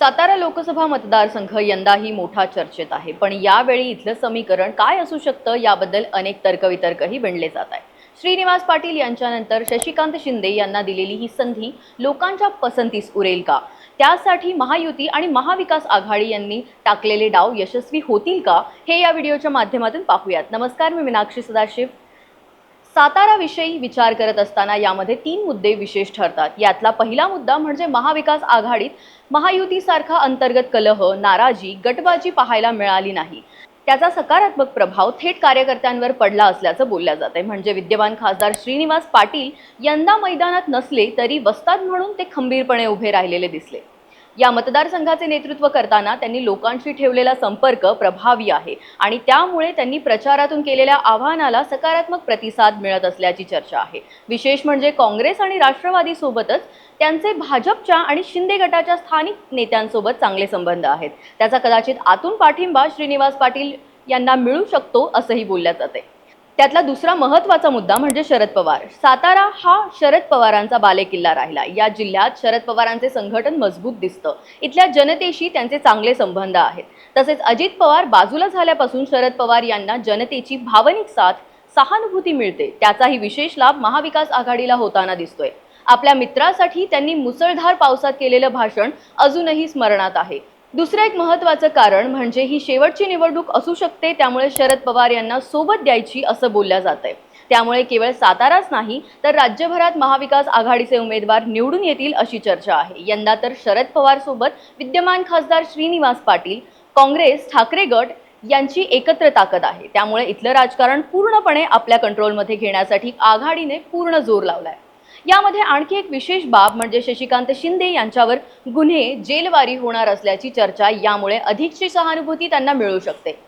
सातारा लोकसभा मतदारसंघ यंदाही मोठा चर्चेत आहे. पण यावेळी इथलं समीकरण काय असू शकतं? याबद्दल अनेक तर्कवितर्कही विणले जात आहे श्रीनिवास पाटील यांच्यानंतर शशिकांत शिंदे यांना दिलेली ही संधी लोकांच्या पसंतीस उरेल का? त्यासाठी महायुती आणि महाविकास आघाडी यांनी टाकलेले डाव यशस्वी होतील का? हे या व्हिडिओच्या माध्यमातून पाहूयात. नमस्कार मी मीनाक्षी सदाशिव. साताराविषयी विचार करत असताना यामध्ये तीन मुद्दे विशेष ठरतात. यातला पहिला मुद्दा म्हणजे महाविकास आघाडीत महायुतीसारखा अंतर्गत कलह नाराजी गटबाजी पाहायला मिळाली नाही. त्याचा सकारात्मक प्रभाव थेट कार्यकर्त्यांवर पडला असल्याचं बोललं जात आहे म्हणजे विद्यमान खासदार श्रीनिवास पाटील यंदा मैदानात नसले तरी वस्ताद म्हणून ते खंबीरपणे उभे राहिलेले दिसले. या मतदारसंघाचे नेतृत्व करताना त्यांनी लोकांशी ठेवलेला संपर्क प्रभावी आहे आणि त्यामुळे त्यांनी प्रचारातून केलेल्या आव्हानाला सकारात्मक प्रतिसाद मिळत असल्याची चर्चा आहे. विशेष म्हणजे काँग्रेस आणि राष्ट्रवादी सोबतच त्यांचे भाजपच्या आणि शिंदे गटाच्या स्थानिक नेत्यांसोबत चांगले संबंध आहेत. त्याचा कदाचित आतून पाठिंबा श्रीनिवास पाटील यांना मिळू शकतो असंही बोलल्या जाते. त्यातला दुसरा महत्त्वाचा मुद्दा म्हणजे शरद पवार. सातारा हा शरद पवारांचा बालेकिल्ला राहिला. या जिल्ह्यात शरद पवारांचे संघटन मजबूत दिसतं. इथल्या जनतेशी त्यांचे चांगले संबंध आहेत. तसेच अजित पवार बाजूला झाल्यापासून शरद पवार यांना जनतेची भावनिक साथ सहानुभूती मिळते. त्याचाही विशेष लाभ महाविकास आघाडीला होताना दिसतोय. आपल्या मित्रासाठी त्यांनी मुसळधार पावसात केलेलं भाषण अजूनही स्मरणात आहे. दुसरं एक महत्त्वाचं कारण म्हणजे ही शेवटची निवडणूक असू शकते त्यामुळे शरद पवार यांना सोबत द्यायची असं बोलल्या जात आहे. त्यामुळे केवळ साताराच नाही तर राज्यभरात महाविकास आघाडीचे उमेदवार निवडून येतील अशी चर्चा आहे. यंदा तर शरद पवार सोबत विद्यमान खासदार श्रीनिवास पाटील काँग्रेस ठाकरे गट यांची एकत्र ताकद आहे. त्यामुळे इथलं राजकारण पूर्णपणे आपल्या कंट्रोलमध्ये घेण्यासाठी आघाडीने पूर्ण जोर लावलाय. यामध्ये आणखी एक विशेष बाब म्हणजे शशिकांत शिंदे यांच्यावर गुन्हे जेलवारी होणार असल्याची चर्चा यामुळे अधिकची सहानुभूती त्यांना मिळू शकते.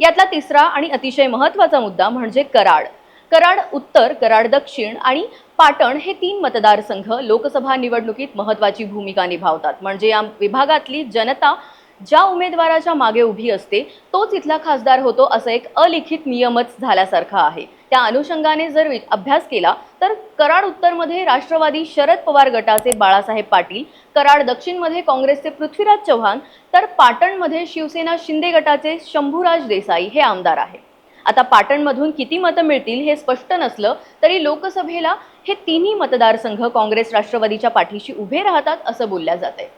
यातला तिसरा आणि अतिशय महत्त्वाचा मुद्दा म्हणजे कराड. कराड उत्तर कराड दक्षिण आणि पाटण हे तीन मतदारसंघ लोकसभा निवडणुकीत महत्त्वाची भूमिका निभावतात. म्हणजे या विभागातली जनता ज्या उमेदवाराच्या मागे उभी असते तोच इथला खासदार होतो असं एक अलिखित नियमच झाल्यासारखा आहे. त्या अनुषंगाने जर अभ्यास केला तर कराड उत्तरमध्ये राष्ट्रवादी शरद पवार गटाचे बाळासाहेब पाटील कराड दक्षिणमध्ये काँग्रेसचे पृथ्वीराज चव्हाण तर पाटणमध्ये शिवसेना शिंदे गटाचे शंभूराज देसाई हे आमदार आहेत. आता पाटणमधून किती मतं मिळतील हे स्पष्ट नसलं तरी लोकसभेला हे तिन्ही मतदारसंघ काँग्रेस राष्ट्रवादीच्या पाठीशी उभे राहतात असं बोलल्या जाते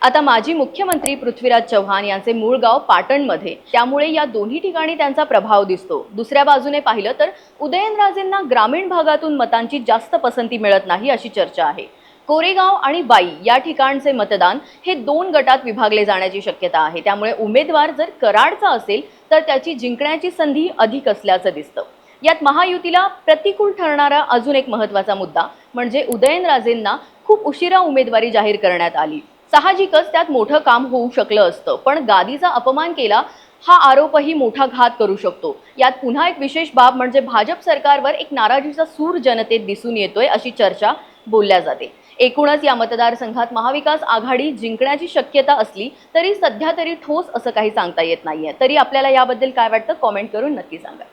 आता माजी मुख्यमंत्री पृथ्वीराज चव्हाण यांचे मूळ गाव पाटणमध्ये. त्यामुळे या दोन्ही ठिकाणी त्यांचा प्रभाव दिसतो. दुसऱ्या बाजूने पाहिलं तर उदयनराजेंना ग्रामीण भागातून मतांची जास्त पसंती मिळत नाही अशी चर्चा आहे. कोरेगाव आणि बाई या ठिकाणचे मतदान हे दोन गटात विभागले जाण्याची शक्यता आहे. त्यामुळे उमेदवार जर कराडचा असेल तर त्याची जिंकण्याची संधी अधिक असल्याचं दिसतं. यात महायुतीला प्रतिकूल ठरणारा अजून एक महत्त्वाचा मुद्दा म्हणजे उदयनराजेंना खूप उशिरा उमेदवारी जाहीर करण्यात आली. साहजिकच त्यात मोठं काम होऊ शकलं असतं. पण गादीचा अपमान केला हा आरोपही मोठा घात करू शकतो. यात पुन्हा एक विशेष बाब म्हणजे भाजप सरकारवर एक नाराजीचा सूर जनतेत दिसून येतोय अशी चर्चा बोलल्या जाते. एकूणच या मतदारसंघात महाविकास आघाडी जिंकण्याची शक्यता असली तरी सध्या तरी ठोस असं काही सांगता येत नाहीये. तरी आपल्याला याबद्दल काय वाटतं? कॉमेंट करून नक्की सांगा.